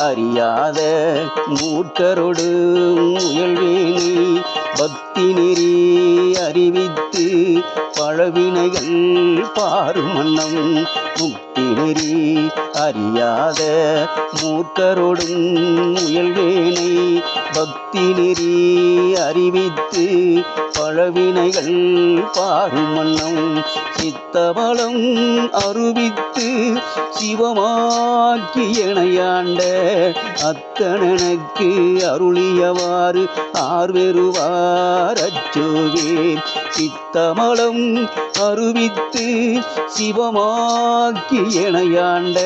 அறியாத மூர்க்கரோடு முயல்வேனே பக்தி பழவினைகள் பாருமன்னம் முக்தி நெறி அறியாத மூர்க்கரோடும் முயல்வேனை பக்தி நெறி அறிவித்து பழவினைகள் பாருமன்னம் சித்தபலம் அருவித்து சிவமாக்கி எனையாண்ட அத்தனனுக்கு அருளியவாறு ஆர்வெருவார் அச்சோவே சித்தமலம் அருவித்து சிவமாக்கி இணையாண்ட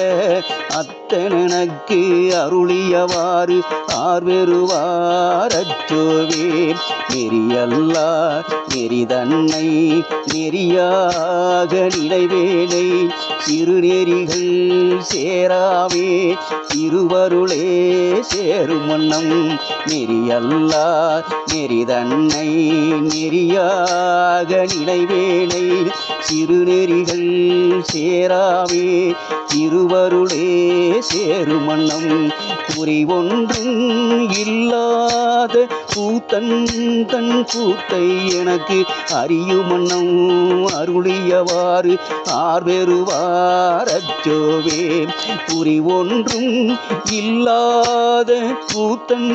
அத்தனனுக்கு அருளியவாறு ஆர்வெருவார் அச்சோவே நெறியல்லா நெறிதன்னை நெறியாக நினைவேனை திருநெறிகள் சேராவே. திருவருளே சேரும் வண்ணம் நெறியல்லா நெறிதன்னை நெறியா நெறியாக நினைவேனை திருநெறிகள் சேராவே திருவருளே சேரும் குறி ஒன்றும் இல்லாத பூத்தன் தன் கூத்தை எனக்கு அறியுமன்னம் அருளியவாறு ஆர்வெருவார் அச்சோவே குறி ஒன்றும் இல்லாத பூத்தன்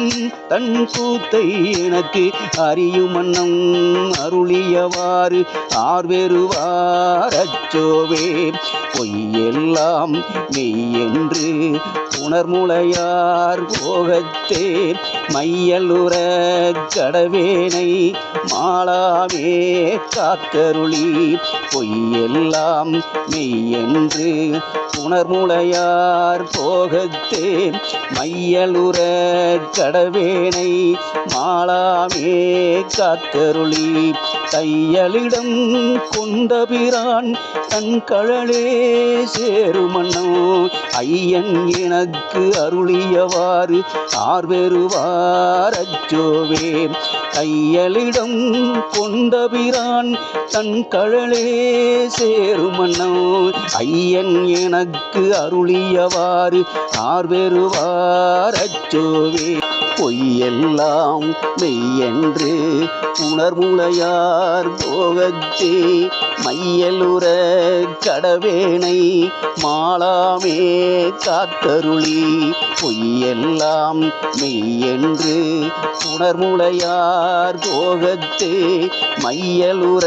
தன் கூத்தை எனக்கு அறியுமன்னம் அருளியவாறு ஆர்வெருவார் அச்சோவே பொய்யெல்லாம் மெய்யென்று புணர்முளையார் போகத்தே. மையலுற கடவேனை மாளாவே காக்கருளி பொய்யெல்லாம் மெய்யென்று புணர்முளையார் போகத்தே. மையலுற கடவேனை மாளாவே காத்தருளி. தையலிடம் கொண்டபிரான் தன் கழலே சேருமன்னோ ஐயன் எனக்கு அருளியவாறு ஆர்வெருவார் அச்சோவே கையலிடம் கொண்டபிரான் தன் கழலே சேருமன்னோ ஐயன் எனக்கு அருளியவாறு ஆர்வெறுவார் அச்சோவே. பொய்யெல்லாம் மெய்யென்று உணர்முளையார் போகத்தே. மையலுற கடவேனை மாளாமே காத்தருளி. பொய்யெல்லாம் மெய்யென்று உணர்முளையார் மார்போகத்தே மையலுற